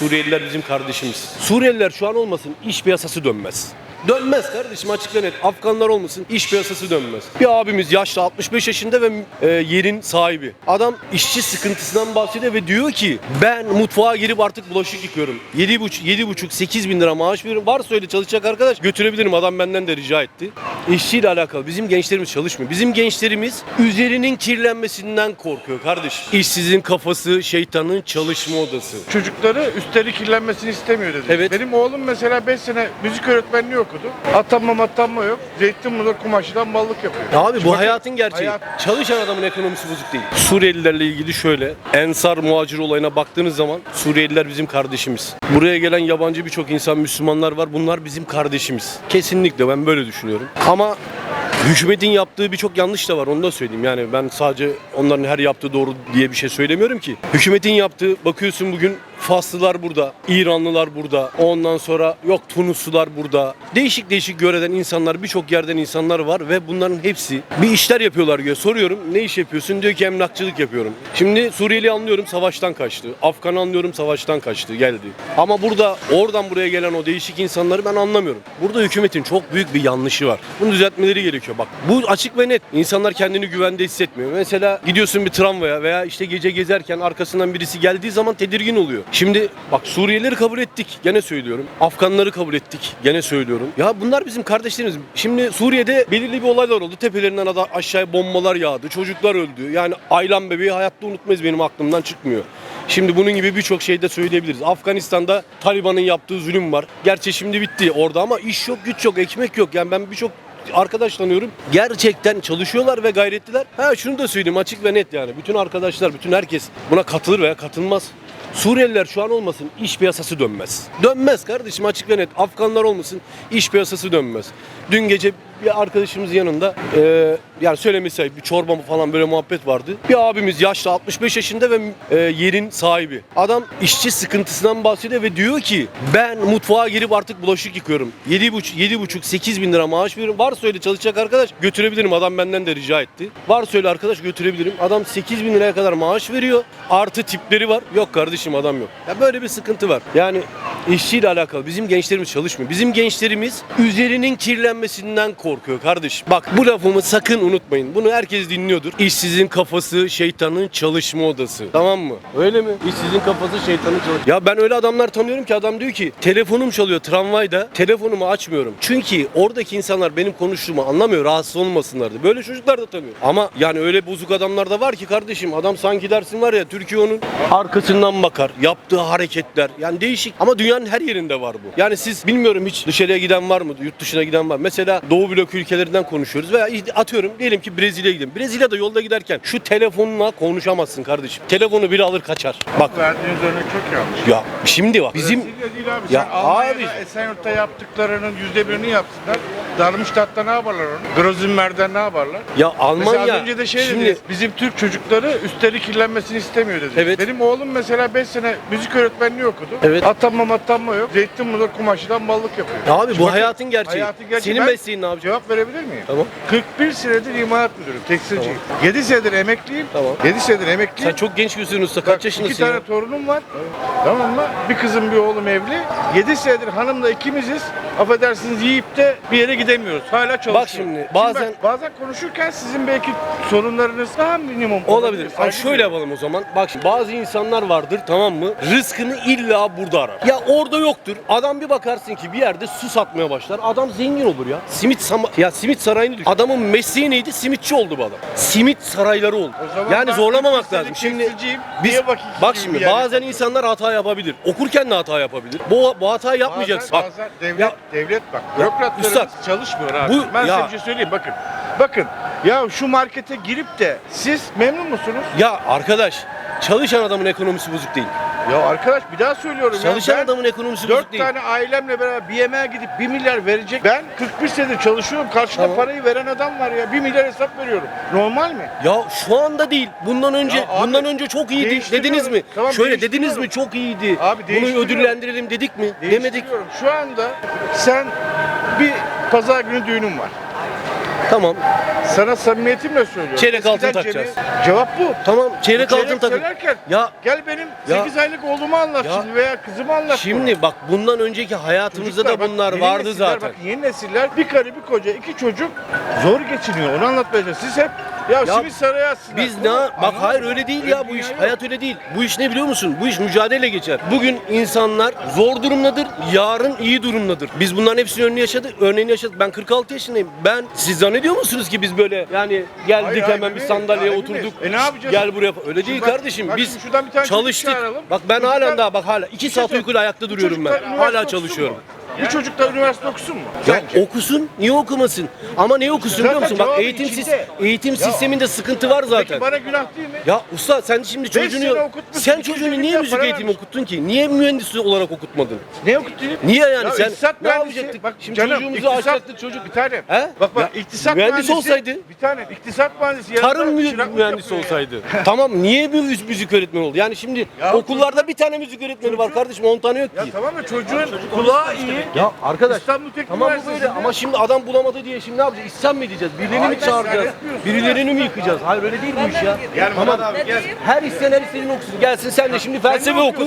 Suriyeliler bizim kardeşimiz. Suriyeliler şu an olmasın iş piyasası dönmez. Dönmez kardeşim açık ve net. Afganlar olmasın iş piyasası dönmez. Bir abimiz yaşlı 65 yaşında ve e, yerin sahibi. Adam işçi sıkıntısından bahsediyor ve diyor ki ben mutfağa girip artık bulaşık yıkıyorum. 7,5 7,5 8 bin lira maaş veriyorum. Varsa öyle çalışacak arkadaş götürebilirim. Adam benden de rica etti. İşçiyle alakalı bizim gençlerimiz çalışmıyor. Bizim gençlerimiz üzerinin kirlenmesinden korkuyor kardeş. İşsizin kafası şeytanın çalışma odası. Çocukları üstleri kirlenmesini istemiyor dedi. Evet. Benim oğlum mesela 5 sene müzik öğretmenliği okudu. Atanma matanma yok. Zeytinburnu kumaşıdan mallık yapıyor. Ya abi bu Bakın, hayatın gerçeği. hayat- Çalışan adamın ekonomisi bozuk değil. Suriyelilerle ilgili şöyle. Ensar muhacir olayına baktığınız zaman Suriyeliler bizim kardeşimiz. Buraya gelen yabancı birçok insan Müslümanlar var. Bunlar bizim kardeşimiz. Kesinlikle ben böyle düşünüyorum. Ama Hükümetin yaptığı birçok yanlış da var onu da söyleyeyim. Yani ben sadece onların her yaptığı doğru diye bir şey söylemiyorum ki. Hükümetin yaptığı bakıyorsun bugün Faslılar burada, İranlılar burada, ondan sonra yok Tunuslular burada. Değişik değişik göreden insanlar, birçok yerden insanlar var ve bunların hepsi bir işler yapıyorlar diyor. Soruyorum ne iş yapıyorsun? Diyor ki emlakçılık yapıyorum. Şimdi Suriyeli anlıyorum savaştan kaçtı. Afgan anlıyorum savaştan kaçtı geldi. Ama burada oradan buraya gelen o değişik insanları ben anlamıyorum. Burada hükümetin çok büyük bir yanlışı var. Bunu düzeltmeleri gerekiyor. Bak bu açık ve net. İnsanlar kendini güvende hissetmiyor. Mesela gidiyorsun bir tramvaya veya işte gece gezerken arkasından birisi geldiği zaman tedirgin oluyor. Şimdi bak Suriyelileri kabul ettik. Gene söylüyorum. Afganları kabul ettik. Gene söylüyorum. Ya bunlar bizim kardeşlerimiz. Şimdi Suriye'de belirli bir olaylar oldu. Tepelerinden aşağıya bombalar yağdı. Çocuklar öldü. Yani Aylan bebeği hayatta unutmayız benim aklımdan çıkmıyor. Şimdi bunun gibi birçok şey de söyleyebiliriz. Afganistan'da Taliban'ın yaptığı zulüm var. Gerçi şimdi bitti orada ama iş yok, güç yok, ekmek yok. Yani ben birçok arkadaş tanıyorum. Gerçekten çalışıyorlar ve gayretliler. Ha şunu da söyleyeyim açık ve net yani. Bütün arkadaşlar, bütün herkes buna katılır veya katılmaz. Suriyeliler şu an olmasın iş piyasası dönmez. Dönmez kardeşim açık ve net. Afganlar olmasın iş piyasası dönmez. Dün gece bir arkadaşımızın yanında e, yani söylemesi bir çorba falan böyle muhabbet vardı. Bir abimiz yaşlı 65 yaşında ve e, yerin sahibi. Adam işçi sıkıntısından bahsediyor ve diyor ki ben mutfağa girip artık bulaşık yıkıyorum. 7,5 7,5 8 bin lira maaş veriyorum. Varsa öyle çalışacak arkadaş götürebilirim. Adam benden de rica etti. Varsa öyle arkadaş götürebilirim. Adam 8 bin liraya kadar maaş veriyor. Artı tipleri var. Yok kardeşim adam yok. Ya böyle bir sıkıntı var. Yani işçiyle alakalı bizim gençlerimiz çalışmıyor. Bizim gençlerimiz üzerinin kirlenmesinden korkuyor kardeşim. Bak bu lafımı sakın unutmayın. Bunu herkes dinliyordur. İşsizin kafası şeytanın çalışma odası. Tamam mı? Öyle mi? İşsizin kafası şeytanın çalışma Ya ben öyle adamlar tanıyorum ki adam diyor ki telefonum çalıyor tramvayda. Telefonumu açmıyorum. Çünkü oradaki insanlar benim konuştuğumu anlamıyor. Rahatsız olmasınlar diye. Böyle çocuklar da tanıyorum. Ama yani öyle bozuk adamlar da var ki kardeşim adam sanki dersin var ya Türkiye onun arkasından bakar. Yaptığı hareketler. Yani değişik. Ama dünyanın her yerinde var bu. Yani siz bilmiyorum hiç dışarıya giden var mı? Yurt dışına giden var. Mesela Doğu blok ülkelerinden konuşuyoruz veya atıyorum diyelim ki Brezilya'ya gidelim. Brezilya'da yolda giderken şu telefonla konuşamazsın kardeşim. Telefonu biri alır kaçar. Bak Verdiğiniz örnek çok yanlış. ya şimdi bak bizim Brezilya değil abi. Ya Sen Almanya'da abi. Esenyurt'ta yaptıklarının yüzde birini yapsınlar. Darmstadt'ta ne yaparlar onu? Grozinmer'den ne yaparlar? ya Mesela Almanya az önce de şey şimdi dediniz, bizim Türk çocukları üstleri kirlenmesini istemiyor dedi. Evet. Benim oğlum mesela 5 sene müzik öğretmenliği okudu. Evet. Atanma matanma yok. Zeytinburnu kumaşından mallık yapıyor. abi bu Bakın, hayatın gerçeği. hayatın gerçeği. Senin mesleğin ne abi? Cevap verebilir miyim? Tamam. 41 senedir imalat müdürüm, tekstilciyim. 7 senedir emekliyim. Tamam. 7 senedir emekliyim. Sen çok genç gözüküyorsun usta. Kaç yaşındasın tane ya? torunum var. Tamam mı? Bir kızım bir oğlum evli. 7 senedir hanımla ikimiziz. Affedersiniz yiyip de bir yere gidemiyoruz. Hala çalışıyoruz. şimdi, bazen- bak, bazen konuşurken sizin belki sorunlarınız daha minimum Olabilir. Saygı şöyle yapalım o zaman. Bak şimdi bazı insanlar vardır tamam mı? Rızkını illa burada arar. Ya orada yoktur. Adam bir bakarsın ki bir yerde su satmaya başlar. Adam zengin olur ya. Simit sama ya simit sarayını düşün. Adamın mesleği neydi? Simitçi oldu bu adam. Simit sarayları oldu. Yani zorlamamak lazım. Şimdi biz bak bak şimdi yani? bazen insanlar hata yapabilir. Okurken de hata yapabilir. Bu bu hatayı yapmayacaksın. Bazen, Bak. bazen devlet, Ya- devlet bak. Bürokratlarımız üstad, çalışmıyor abi. bu- ben size ya- bir şey söyleyeyim bakın. Bakın ya şu markete girip de siz memnun musunuz? Ya arkadaş çalışan adamın ekonomisi bozuk değil. Ya arkadaş bir daha söylüyorum Çalışan ya. Adamın ekonomisi bozuk değil. tane ailemle beraber bir yemeğe gidip bir milyar verecek. Ben 41 senedir çalışıyorum. Karşıda Tamam. parayı veren adam var ya. Bir milyar hesap veriyorum. Normal mi? Ya şu anda değil. Bundan önce Ya abi, bundan önce çok iyiydi. Dediniz mi? Tamam, Şöyle dediniz mi? Çok iyiydi. Abi, Bunu ödüllendirelim dedik mi? Demedik. Şu anda sen bir pazar günü düğünün var. Tamam. Sana samimiyetimle söylüyorum. Çeyrek altın Eskiden takacağız. cebi- Cevap bu. Tamam çeyrek altın takın. söylerken Ya gel benim Ya- 8 aylık oğlumu anlat Ya- şimdi veya kızımı anlat. şimdi bak bundan önceki hayatımızda Çocuklar, da bak, bunlar yeni vardı nesiller, zaten. Bak yeni nesiller bir karı bir koca iki çocuk zor geçiniyor onu anlatmaya çalışıyoruz. Siz hep ya, Ya simit saraya atsınlar. Biz ne bak hayır öyle değil Öyle ya bir bu iş. yok. Hayat öyle değil. Bu iş ne biliyor musun? Bu iş mücadele geçer. Bugün insanlar zor durumdadır. Yarın iyi durumdadır. Biz bunların hepsinin önünü yaşadık. Örneğini yaşadık. Ben 46 yaşındayım. Ben siz zannediyor musunuz ki biz böyle yani geldik Hayır, hayır, hemen bir Emre, sandalyeye ya, oturduk. E ne yapacağız? Gel buraya. Öyle değil Şimdi bak- kardeşim. bak Biz şimdi şuradan bir tane çocuk çalıştık. Bak ben halen daha bak hala 2 Bir saat şey uykuyla ayakta duruyorum ben. Hala çalışıyorum. Bu çocuklar üniversite okusun mu? Ya Sence? okusun, niye okumasın? Ama ne okusun biliyor musun? Bak cevabı eğitim içinde. eğitim sisteminde sıkıntı var zaten. Peki bana günah değil mi? Ya usta sen şimdi çocuğunu sene okutmuşsun, sen çocuğunu niye müzik para eğitimi okuttun ki? Niye mühendis olarak okutmadın? Ne okuttun? Niye yani Ya sen iktisat ne mühendisi, yapacaktık? Bak şimdi canım, çocuğumuzu iktisat- çocuk. Bir tane. He? Bak bak Ya, iktisat mühendis mühendisi. olsaydı. Bir tane iktisat mühendisi. Tarım yanında mü- çıraklık mühendisi yapıyor ya. olsaydı. tamam niye bir müzik, müzik öğretmeni oldu? Yani şimdi okullarda bir tane müzik öğretmeni var kardeşim 10 tane yok Ya ki. tamam da çocuğun kulağı iyi. Ya arkadaş İstanbul Teknik Tamam bu Üniversitesi'nde- böyle ama şimdi adam bulamadı diye şimdi ne yapacağız? İsyan mı edeceğiz? Birilerini mi çağıracağız? Birilerini mi yıkacağız? Hayır öyle değil bu iş ya. Gel tamam. Murat abi gel. Her isteyen her istediğini okusun. Gelsin sen de şimdi felsefe oku.